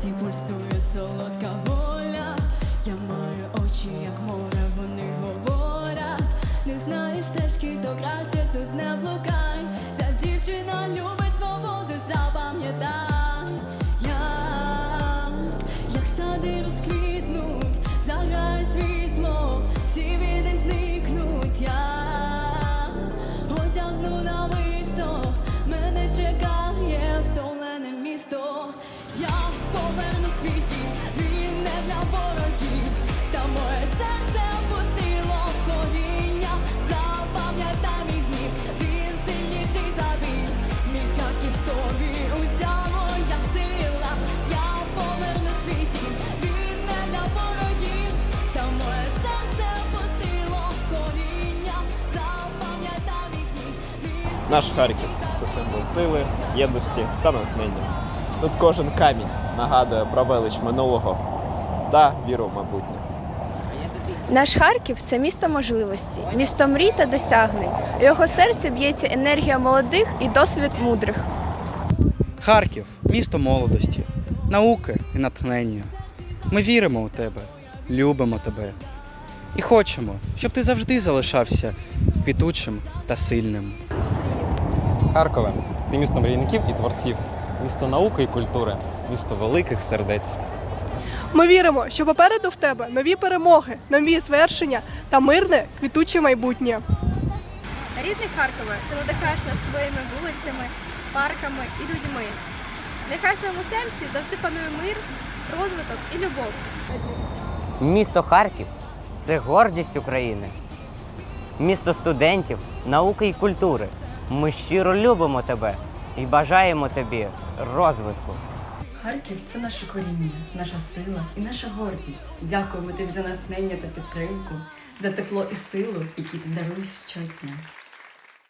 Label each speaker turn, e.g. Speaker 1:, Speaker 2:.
Speaker 1: серці пульсує солодка воля.
Speaker 2: Наш Харків це символ сили, єдності та натхнення. Тут кожен камінь нагадує про велич минулого та віру в майбутнє.
Speaker 3: Наш Харків це місто можливості, місто мрій та досягнень. У його серці б'ється енергія молодих і досвід мудрих.
Speaker 4: Харків місто молодості, науки і натхнення. Ми віримо у тебе, любимо тебе і хочемо, щоб ти завжди залишався квітучим та сильним.
Speaker 5: Харкове є місто мрійників і творців, місто науки і культури, місто великих сердець.
Speaker 6: Ми віримо, що попереду в тебе нові перемоги, нові звершення та мирне квітуче майбутнє.
Speaker 7: Рідний Харкове, ти надихаєш нас своїми вулицями, парками і людьми. Нехай в своєму серці завжди панує мир, розвиток і любов.
Speaker 8: Місто Харків це гордість України. Місто студентів, науки і культури. Ми щиро любимо тебе і бажаємо тобі розвитку.
Speaker 1: Харків це наше коріння, наша сила і наша гордість. Дякуємо тобі за натхнення та підтримку, за тепло і силу, які ти даруєш щодня.